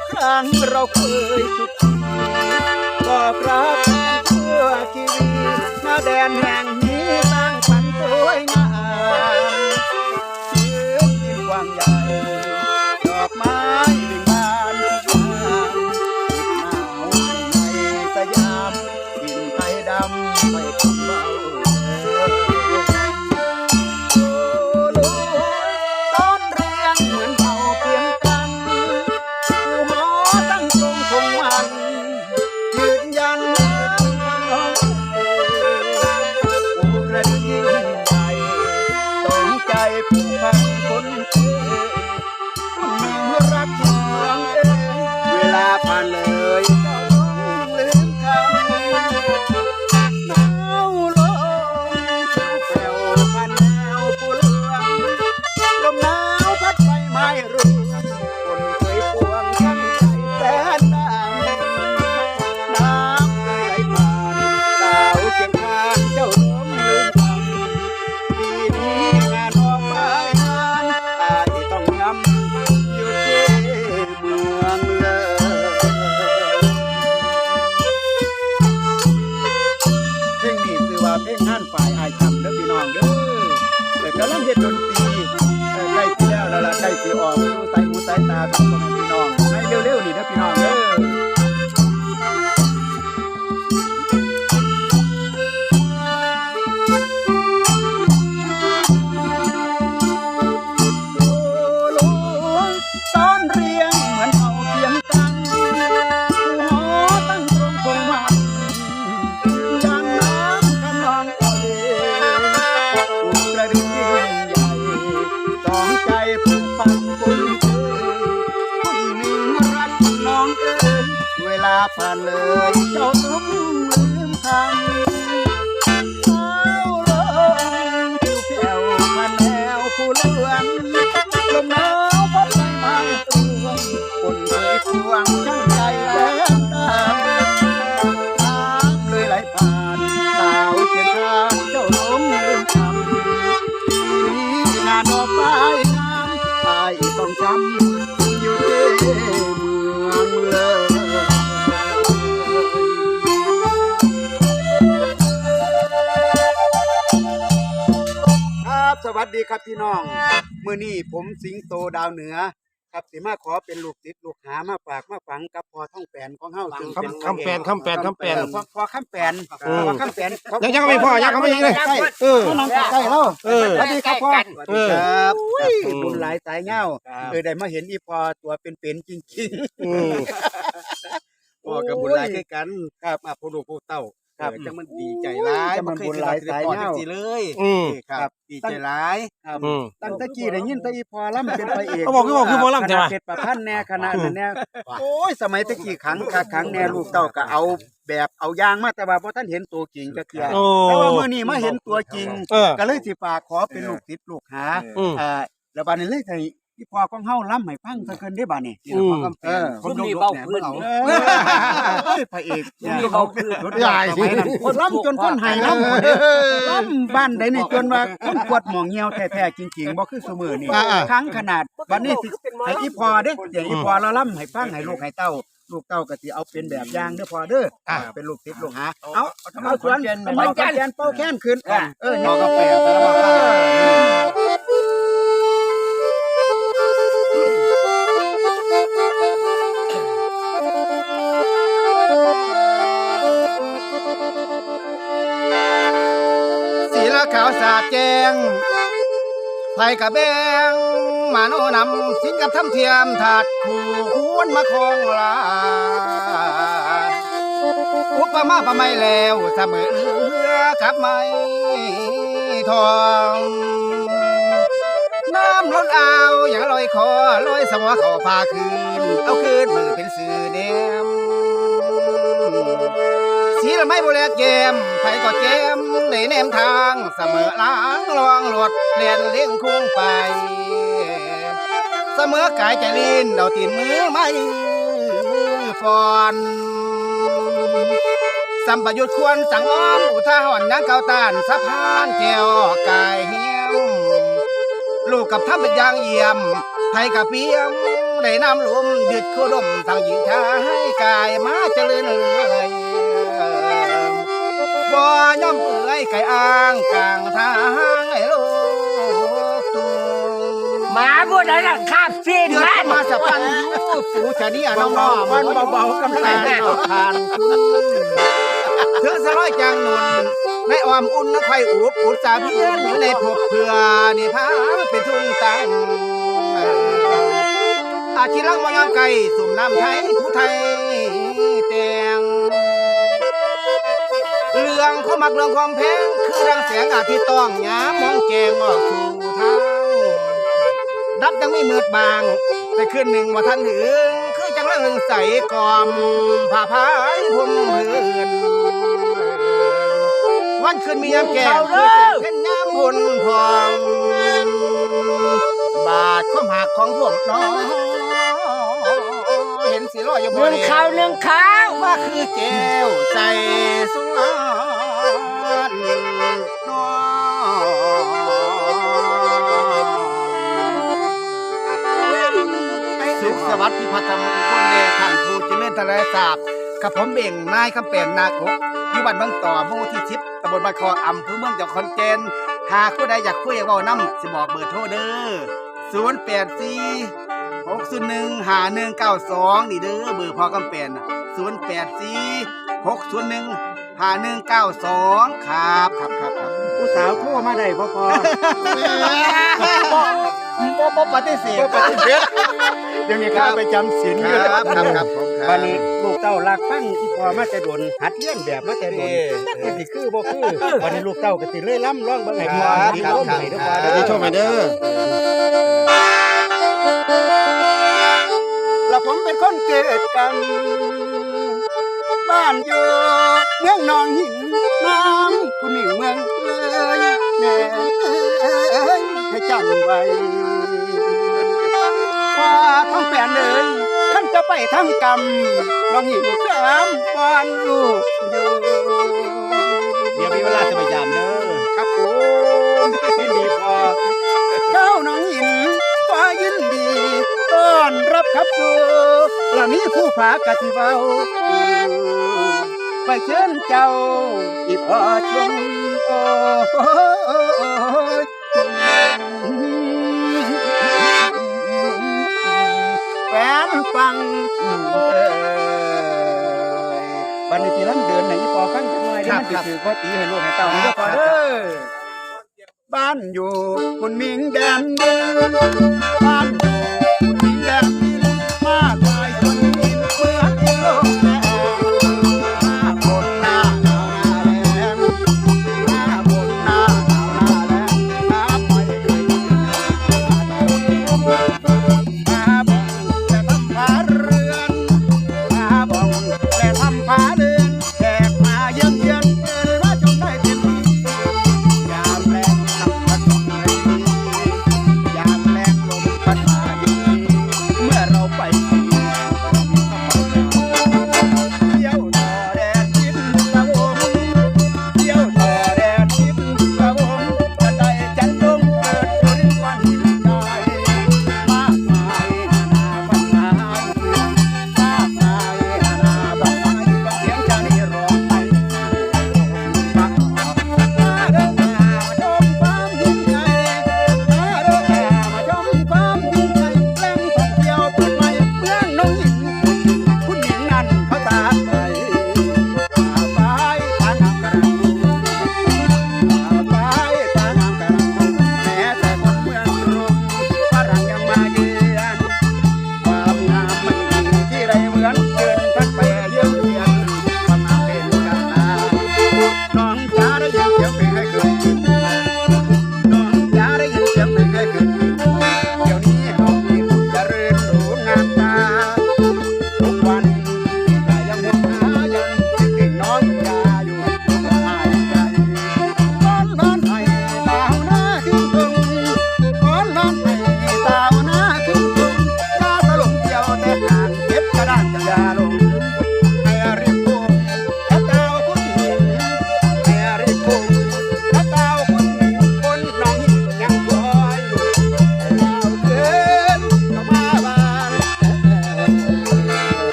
เมื่อครั้งเราเคยสุขบอกรักกันชั่วชีวิตมาแดนแห่งนี้ตั้งฝันสวยงาม หูสายตาของพ่อแม่พี่น้อง ให้เร็วๆนี่นะพี่น้องเด้อ เวลาผ่านเลยเจ้าต้องลืมคำสาวลมผิวแผ่วมาแนวผู้เลือนลมหนาวพัดไมาตรวงคนเคยพวงช่างใจแล้ด ดีครับพี่น้องมื้อนี้ผมสิงโตดาวเหนือ ครับสิมาขอเป็นลูกศิษย์ลูกหามาฝากมาฝังกับพ่อท่องแปนของเฮาซึ่งเป็นคำคำแปลนคำแปลนคำแปลนเออพ่อพ่อคำแปนอืมพ่อคำแปนยังยังไม่พอยังเขาไม่ยิงเลยใกล้เออ น้องใกล้ๆแล้วเออ สวัสดีครับพ่อเออครับอืม บุญหลายสายเงาเออได้มาเห็นอีพอตัวเป็นๆจริง อืมๆพ่อกับบุญหลายคือกันครับมาพ่อลูกพ่อเต้า ครับเออจังมันดีใจร้ายจังมันบุญหลายสายเงาจังสิเลยอืมครับ ดีใจร้าย ครับ อืม ตั้งแต่กี้ได้ยินแต่อีพอล่ำเป็นพระเอกเขาบอกคือบอกคือหมอลำใช่ไหมคณะเพชรประพันธ์แน่คณะนั้นแน่โอ้ยสมัยตะกี้ขังคักขังแน่ลูกเต้าก็เอาแบบเอายางมาแต่ว่าพอท่านเห็นตัวจริงจะเกลียโอ้แต่ว่ามื้อนี้มาเห็นตัวจริง เออ ก็เลยสิฝากขอเป็นลูกศิษย์ลูกหาอืมเอ่อแล้วบัดนี้เลยให้ อีพ่อของเฮาล่ำให้ฟังซะเกินได้บัดนี้อืมเออคนยกๆเนี่ยเบิ่งเอาเออเอ้ยพระเอกเนี่ยมีเขาคือใหญ่สมัยนั้นคนล่ำจนคนไห้ล่ำล่ำบ้านใดนี่จนว่าคนปวดหมองเหี่ยวแท้ๆจริงๆบ่คือซุมื้อนี่อ่าๆครั้งขนาดบัดนี้สิให้อีพอเด้เดี๋ยวอีพอเราล่ำให้ฟังให้ลูกให้เต้าลูกเต้าก็สิเอาเป็นแบบอย่างเด้อพอเด้ออ่าเป็นลูกศิษย์ลูกหาเอาเอาสวนเป่าแคนเป่าแคนขึ้นเออพอกาแฟแล้ว งไผกะแบงมาโนนำสินกับทำเทียมถาดคู่ควรมาคองลาอุปมาประไม่แล้วเสมอเอือกับไม่ทองน้ำล้นเอาอย่างลอยคอลอยสมอขอพาคืน เอาคืนมือเป็นสื่อเนมสีละ ไม่บแลกแกมไผก็แกมในแนมทางเสมอล้างลองหลดเลียนเลี้ยงคุ้งไปสมอกายใจลินเอาตีนมือไม่ฟอนสัมปยุทธ์ควรสังวรอุทาหรณ์นังเกาตานสะพานแก้วกายเหี้ยมลูกกับท่าเป็นยางเยี่ยมไทยกับเพียงได้น้ำลุมดึดคู่ดมทางหญิงชายกายมาเจริญเลย บ่ย่อมเปื่อยไก่อ้างกลางทางไอ้ลูกตูหมาพวกนั้นน่ะคาบซีนเดือมัดนมาสะพันยูฝูชะนี่น้องน้องวันเบาๆกำลังทานเธอสร้อยจางนนในอ้อมอุ่นนักไฟอุบอุดสาเพียนอยู่ในพบเพื่อนี่พาเป็นทุนตังอาชีลังมายามไก่สุ่มน้ำไทยผู้ไทยแต่งเรื่องเขามักเรื่องความแพงคือรังแสงอาทิตย์ต้องยามมองแกงออกสู่ทางดับยังไม่มืดบางแต่คืนหนึ่งว่าท่านถึงคือจังเรื่องใสกอมผ่าพายพรมเหือนวันคืนมียามแก่คือแสงเพ็ญยามบุญพองบาทความหักของพวกน้อง สีลอยอยู่หบนึ่นงข้าวหนึ่งข้าวว่าคือเจวใจสุงานน้องสุขสวัสดิ์พิพัฒน์มงคลเดชท่านผู้เจริญทะเลสาบกับผมเบ่งนายคำเป็นนาคกอยู่บ้านเมืองต่อหมู่ที่ชิปตำบลบ้านคออำเภอเมืองจังหวัดขอนแก่นหากผู้ใดอยากคุยอยากเว้านำสิบอกเบอร์โทรเด้อศูนย์แปดสี่ หกศูนย์หนึ่งหาหนึ่งเก้าสองนี่เด้อเบอร์พอกำเป็นศูนย์แปดสี่หกศูนย์หนึ่งหาหนึ่งเก้าสองครับครับครับครับผู้สาวโทรมาได้พ่อพอบ่บ่ปฏิเสธปฏิเสธเดี๋ยวนี้ข้าไปจำศีลคอยู่รับครับครับผมครับวันนี้ลูกเต้ารักฟังอีพอมาแต่ดนหัดเลี้ยนแบบมาแต่ดนเออจักสิคือบ่คือวันนี้ลูกเต้าก็สิเลยล่ำร้องเบิ่งให้พ่อครับดีครับร่มครับให้เด้อคพ่รัอบเด้อที่ชมไปเด้อ แล้วผมเป็นคนเกิดกันบ้านอยู่เมืองหนองหินน้ำคุณหมิ่งเมืองเลยแม่เอ้ยให้จำไว้ว่าท้องแปนเลยท่านจะไปทางกรรมน้องหินสามบ้านลูกอยู่เดี๋ยวมีเวลาจะไปยามเด้อครับผมยินดีพอเจ้าน้องหิน ผู้ผากะสิเว้าไปเชิญเจ้าอีพอชมโอ้แฟนฟังเอ้ยบันนี้ที่ลำเดินไหนอีพอฟังจังหน่อยเดี๋ยวมันจะถือพ่อตีให้ลูกให้เต้าให้พอเด้อบ้านอยู่คุณมิงแดนดินบ้าน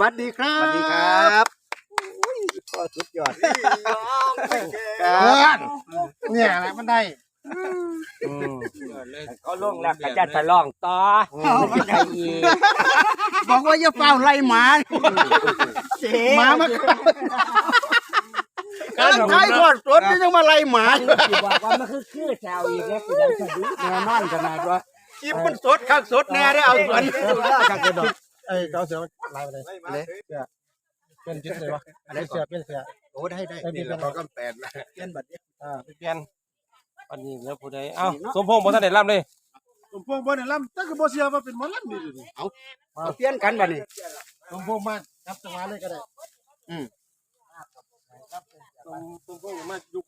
วัสดีครัสบวัสดีครับก็สุดยอดครับเนี่ยแหละมันได้ก็ลงแล้วก็จะทะลองต่อไม่ใช่อีกบอกว่าอย่าเฝ้าไล่หมาหมามาการขายทอดสดนี่ยังมาไล่หมาอยู่สิบอกว่ามันคือคือแซวอีกแล้วกูยังสะดุ้งแน่นอนขนาดว่ากินมันสดข้างสดแน่ได้เอาส่วน ข้างกระดกเอ้ยเขาเสือไล่ไปเลยเลยเป็นชิ้นเลยวะอะไรเสือเป็นเสือโอ้ได้ได้นี่เราก็แปลนนะเปลี่ยนบัตรอ่าไปเปลี่ยนอันนี้แล้วผู้ใดเอ้าสมพงษ์บ่ทันได้รับเลยผมพวกบ่ได้ลำแต่ก็บ่เสียว่าเป็นหมอลำนี่ดิเอาเปลี่ยนกันบัดนี้ผมพวกมาจับจังหวะเลยก็ได้สมพงษ์มายุค